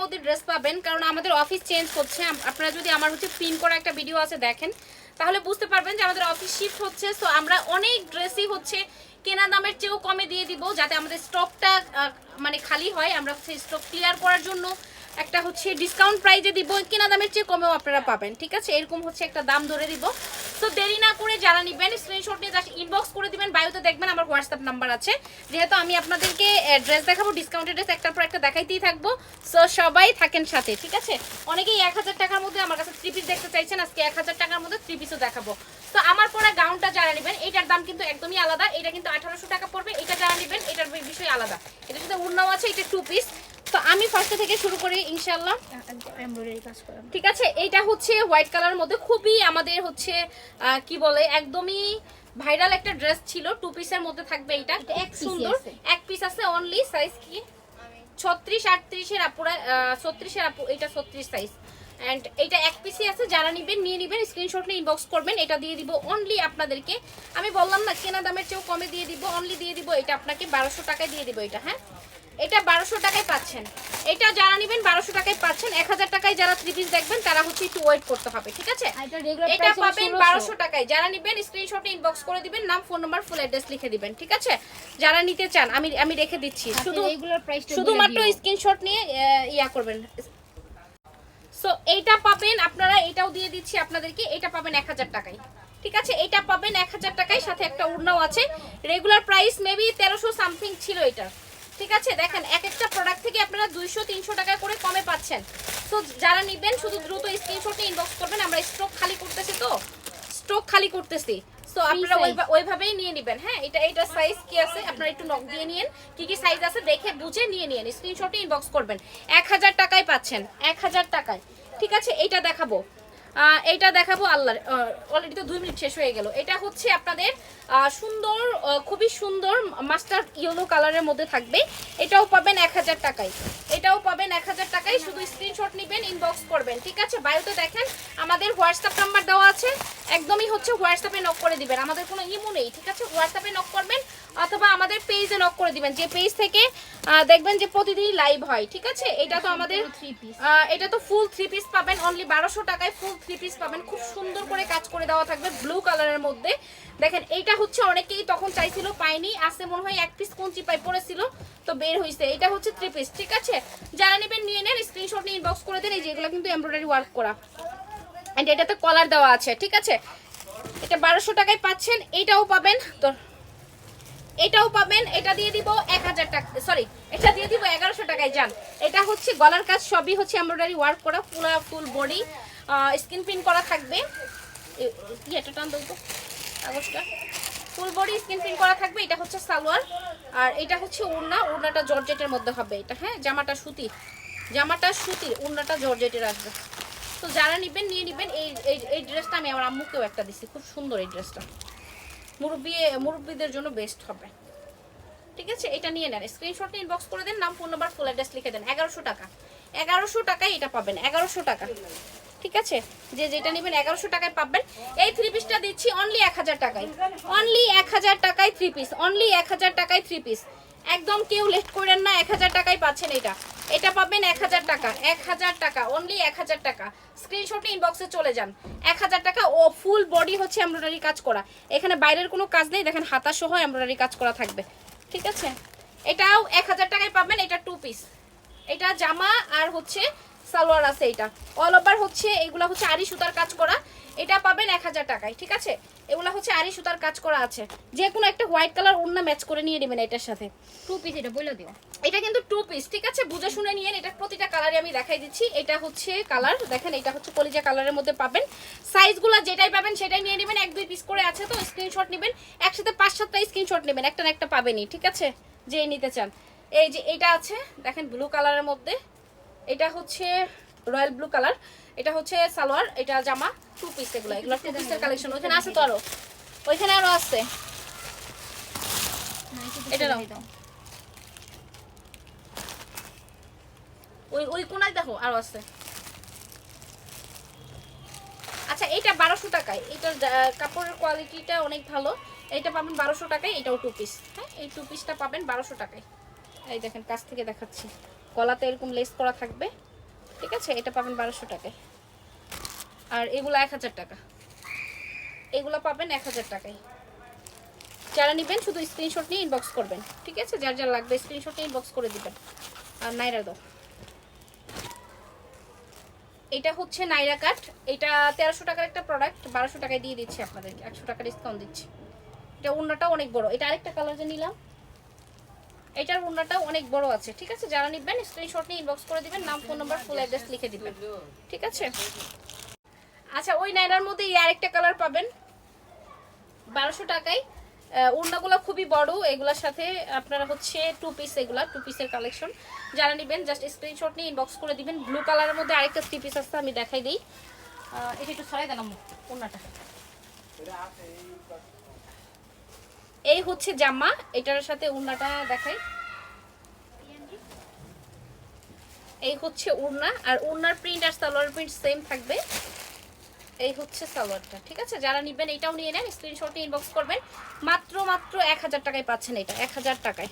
মধ্যে ড্রেস পাবেন, কারণ আমাদের অফিস চেঞ্জ হচ্ছে আপনারা যদি আমার হচ্ছে পিন করা একটা ভিডিও আছে দেখেন, তাহলে বুঝতে পারবেন যে আমাদের অফিস শিফট হচ্ছে। সো আমরা অনেক ড্রেসই হচ্ছে কেনা দামের চেয়েও কমে দিয়ে দিব, যাতে আমাদের স্টকটা মানে খালি হয়। আমরা সেই স্টক ক্লিয়ার করার জন্য একটা হচ্ছে ডিসকাউন্ট প্রাইজে দিব, কেনা দামের চেয়ে কমেও আপনারা পাবেন, ঠিক আছে? এরকম হচ্ছে একটা দাম ধরে দিব। তো দেরি না করে যারা নিবেন স্ক্রিনশট নিয়ে জাস্ট ইনবক্স করে দিবেন বায়ুতে দেখবেন আমার হোয়াটসঅ্যাপ নাম্বার আছে। যেহেতু আমি আপনাদেরকে ড্রেস দেখাবো ডিসকাউন্টেড ড্রেস একটার পর একটা দেখাইতেই থাকব। সো সবাই থাকেন সাথে, ঠিক আছে? অনেকেই এক হাজার টাকার মধ্যে আমার কাছে থ্রি পিস দেখতে চাইছেন, আজকে এক হাজার টাকার মধ্যে থ্রি পিসও দেখাবো। তো আমার পরে গাউনটা যারা নেবেন, এটার দাম কিন্তু একদমই আলাদা। এটা কিন্তু আঠারোশো টাকা পড়বে, এটা যারা নেবেন, এটার বিষয় আলাদা। এটা সাথে উন্নাও আছে, এটা টু পিস তো আমি ফার্স্টে থেকে শুরু করি করা। ঠিক আছে এইটা হচ্ছে হোয়াইট কালার মধ্যে। খুবই আমাদের হচ্ছে কি বলে একদমই ভাইরাল একটা ড্রেস ছিল। টু পিসের মধ্যে থাকবে এটা এটা এক সুন্দর। এক পিস আছে অনলি সাইজ কি? ছত্রিশ আটত্রিশের আপুরা ছত্রিশের আপু এটা ছত্রিশ সাইজ অ্যান্ড এটা এক পিসি আছে যারা নিবেন নিয়ে নিবেন স্ক্রিনশট নিয়ে ইনবক্স করবেন। এটা দিয়ে দিব অনলি আপনাদেরকে। আমি বললাম না কেনা দামের চেয়েও কমে দিয়ে দিব অনলি দিয়ে দিব। এটা আপনাকে বারোশো টাকায় দিয়ে দিব এটা হ্যাঁ? এটা বারোশো টাকায় পাচ্ছেন। এটা যারা নিবেন বারোশো টাকায় পাচ্ছেন। এক হাজার টাকায় যারা থ্রি পিস দেখবেন তারা হচ্ছে একটু ওয়েট করতে হবে ঠিক আছে? এটা পাবেন বারোশো টাকায়। যারা নিবেন স্ক্রিনশটে ইনবক্স করে দিবেন নাম ফোন নাম্বার ফুল অ্যাড্রেস লিখে দিবেন ঠিক আছে? যারা নিতে চান আমি আমি রেখে দিচ্ছি। শুধু রেগুলার প্রাইসটা শুধুমাত্র স্ক্রিনশট নিয়ে ইয়া করবেন। সো এইটা পাবেন আপনারা এটাও দিয়ে দিচ্ছি আপনাদেরকে এটা পাবেন এক হাজার টাকায় ঠিক আছে? এটা পাবেন এক হাজার টাকায় সাথে একটা উড়নাও আছে। রেগুলার প্রাইস মেবি তেরোশো সামথিং ছিল এটা। ঠিক আছে? দেখেন এক একটা প্রোডাক্ট থেকে আপনারা দুইশো তিনশো টাকা করে কমে পাচ্ছেন। তো যারা নিবেন শুধু দ্রুত স্ক্রিনশটে ইনবক্স করবেন। আমরা স্টক খালি করতেছি তো? স্টক খালি করতেছি। সো আপনারা। ওইভাবেই নিয়ে নেবেন। হ্যাঁ এটা এটা সাইজ কি আছে? আপনারা একটু নক দিয়ে নিন কি কি সাইজ আছে দেখে বুঝে নিয়ে নিন স্ক্রিনশটে ইনবক্স করবেন। এক হাজার টাকায় পাচ্ছেন। এক হাজার টাকায়। ঠিক আছে? এইটা দেখাবো। এইটা দেখাবো আল্লাহ অলরেডি তো দুই মিনিট শেষ হয়ে গেল। এটা হচ্ছে আপনাদের সুন্দর খুবই সুন্দর মাস্টার ইয়েলো কালারের মধ্যে থাকবে। এটাও পাবেন এক হাজার টাকায়। এটাও পাবেন এক হাজার টাকায়। শুধু স্ক্রিনশট নেবেন ইনবক্স করবেন। ঠিক আছে? বায়ুতে দেখেন, আমাদের হোয়াটসঅ্যাপ নাম্বার দেওয়া আছে। একদমই হচ্ছে হোয়াটসঅ্যাপে নক করে দিবেন। আমাদের কোনো ইমো নেই, ঠিক আছে? হোয়াটসঅ্যাপে নক করবেন। অথবা আমাদের পেজে নক করে দিবেন। যে পেজ থেকে দেখবেন যে প্রতিদিনই লাইভ হয়, ঠিক আছে? এটা তো আমাদের এটা তো ফুল থ্রি পিস পাবেন। অনলি বারোশো টাকায় ফুল থ্রি পিস পাবেন। খুব সুন্দর করে কাজ করে দেওয়া থাকবে ব্লু কালারের মধ্যে। দেখেন, এইটা হচ্ছে অনেকেই তখন চাইছিল পাইনি আসতে মনে হয় এক পিস কোন চিপাই পড়েছিল, তো বের হয়েছে এটা হচ্ছে থ্রি পিস ঠিক আছে? যারা নেবেন, নিয়ে নেন। স্ক্রিনশট নিয়ে ইনবক্স করে দেন। এই যেগুলো কিন্তু এমব্রয়ডারি ওয়ার্ক করা। অ্যান্ড এটাতে কলার দেওয়া আছে, ঠিক আছে? এটা বারোশো টাকায় পাচ্ছেন, এটাও পাবেন। তো এটাও পাবেন, এটা দিয়ে দিব এক হাজার টাকা সরি এটা দিয়ে দিব এগারোশো টাকায় যান এটা হচ্ছে গলার কাজ, সবই হচ্ছে এমব্রয়ডারি ওয়ার্ক করা, পুরো ফুল বডি স্কিন প্রিন্ট করা থাকবে। এটা টান কাগজটা। ফুল বডি স্কিন প্রিন্ট করা থাকবে, এটা হচ্ছে সালোয়ার। আর এটা হচ্ছে ওড়না ওড়নাটা জর্জেটের মধ্যে হবে এটা হ্যাঁ জামাটা সুতি। জামাটা সুতির ওড়নাটা জর্জেটের আসবে। তো যারা নেবেন, নিয়ে নেবেন, এই- এই ড্রেসটা আমি আমার আম্মুকেও একটা দিচ্ছি খুব সুন্দর এই ড্রেসটা মুরব্বী, মুরব্বীদের জন্য বেস্ট হবে। ঠিক আছে? এটা নিয়ে নেন। স্ক্রিনশট ইনবক্স করে দেন, নাম ফোন নাম্বার ফুল অ্যাড্রেস লিখে দেন। এগারোশো টাকা। এগারোশো টাকায় এটা পাবেন, এগারোশো টাকা। ঠিক আছে? যে যেটা নেবেন এগারোশো টাকায় পাবেন। এই থ্রি পিসটা দিচ্ছি অনলি এক হাজার টাকায়। অনলি এক হাজার টাকায় থ্রি পিস অনলি এক হাজার টাকায় থ্রি পিস একদম কেউ লেট করেন না, এক হাজার টাকায় পাচ্ছেন এটা। এটা পাবেন এক হাজার টাকা, এক হাজার টাকা অনলি এক হাজার টাকা। স্ক্রিনশটে ইনবক্সে চলে যান। এক হাজার টাকা ও ফুল বডি হচ্ছে এমব্রয়ডারি কাজ করা। এখানে বাইরের কোনো কাজ নেই, দেখেন হাতা সহ এমব্রয়ডারি কাজ করা থাকবে। ঠিক আছে? এটাও এক হাজার টাকায় পাবেন, এটা টু পিস এটা জামা আর হচ্ছে সালোয়ার আছে এটা। অল ওভার হচ্ছে, এগুলা হচ্ছে আরি সুতার কাজ করা। এটা পাবেন এক হাজার টাকায় ঠিক আছে? এগুলা হচ্ছে আরি সুতার কাজ করা আছে। যে কোনো একটা হোয়াইট কালার ওড়না ম্যাচ করে নিয়ে নেবেন এটার সাথে। টু পিস এটা বলে দিও। এটা কিন্তু টু পিস ঠিক আছে? বুঝে শুনে নিয়েন এটা প্রতিটা কালারে আমি দেখাই দিচ্ছি। এটা হচ্ছে কালার দেখেন এটা হচ্ছে কলিজা কালারের মধ্যে পাবেন। সাইজগুলো যেটাই পাবেন সেটাই নিয়ে নেবেন। এক দুই পিস করে আছে তো স্ক্রিনশট নেবেন। একসাথে পাঁচ সাতটা স্ক্রিনশট নেবেন। একটা না একটা পাবেনই ঠিক আছে? যে নিতে চান। এই যে এটা আছে দেখেন ব্লু কালারের মধ্যে। এটা হচ্ছে রয়্যাল ব্লু কালার এটা হচ্ছে সালোয়ার, এটা জামা টু পিস এগুলো এগুলো টু পিসের কালেকশন ওইখানে আছে তো আরও। ওইখানে আরও আছে। এটা নাও। ওই ওই কোনায় দেখো আরও আছে। আচ্ছা এটা বারোশো টাকায়। এটার কাপড়ের কোয়ালিটিটা অনেক ভালো। এটা পাবেন বারোশো টাকায়, এটাও টু পিস হ্যাঁ এই টু পিসটা পাবেন বারোশো টাকায়। এই দেখেন, কাছ থেকে দেখাচ্ছি। গলাতে এরকম লেস করা থাকবে। ঠিক আছে? এটা পাবেন বারোশো টাকায়। আর এগুলো এক হাজার টাকা। এগুলো পাবেন এক হাজার টাকায়। যারা নেবেন, শুধু স্ক্রিনশট নিয়ে ইনবক্স করবেন। ঠিক আছে? যার যার লাগবে স্ক্রিনশট নিয়ে ইনবক্স করে দিবেন। আর নাইরা দাও। এটা হচ্ছে নাইরা কাট এটা তেরোশো টাকার একটা প্রোডাক্ট বারোশো টাকায় দিয়ে দিচ্ছি আপনাদেরকে। একশো টাকা ডিসকাউন্ট দিচ্ছি। এটা উন্নাটাও অনেক বড়। এটা আরেকটা কালার যে নিলাম এটার উন্নাটাও অনেক বড় আছে ঠিক আছে? যারা নিবেন স্ক্রিনশট নিয়ে ইনবক্স করে দিবেন নাম ফোন নাম্বার ফুল অ্যাড্রেস লিখে দিবেন ঠিক আছে? আচ্ছা ওই নাইরার মধ্যে এই আরেকটা কালার পাবেন। বারোশো টাকায়। ওড়নাগুলো খুবই বড় এগুলোর সাথে আপনারা হচ্ছে টু পিস এগুলা টু পিসের কালেকশন যারা নেবেন জাস্ট স্ক্রিনশট নিয়ে ইনবক্স করে দিবেন। ব্লু কালারের মধ্যে আরেকটা থ্রি পিস আছে আমি দেখাই দিই। এটা একটু দেন আম্মু, ওড়নাটা। এই হচ্ছে জামা, এটার সাথে উন্নাটা দেখাই। এই হচ্ছে উড়না, আর উড়নার প্রিন্ট আর সালোয়ার প্রিন্ট সেম থাকবে। এই হচ্ছে সালোয়ারটা, ঠিক আছে? যারা নিবেন, এটাও নিয়ে নেন স্ক্রিনশট ইনবক্স করবেন। মাত্র মাত্র এক হাজার টাকায় পাচ্ছেন এটা, এক হাজার টাকায়।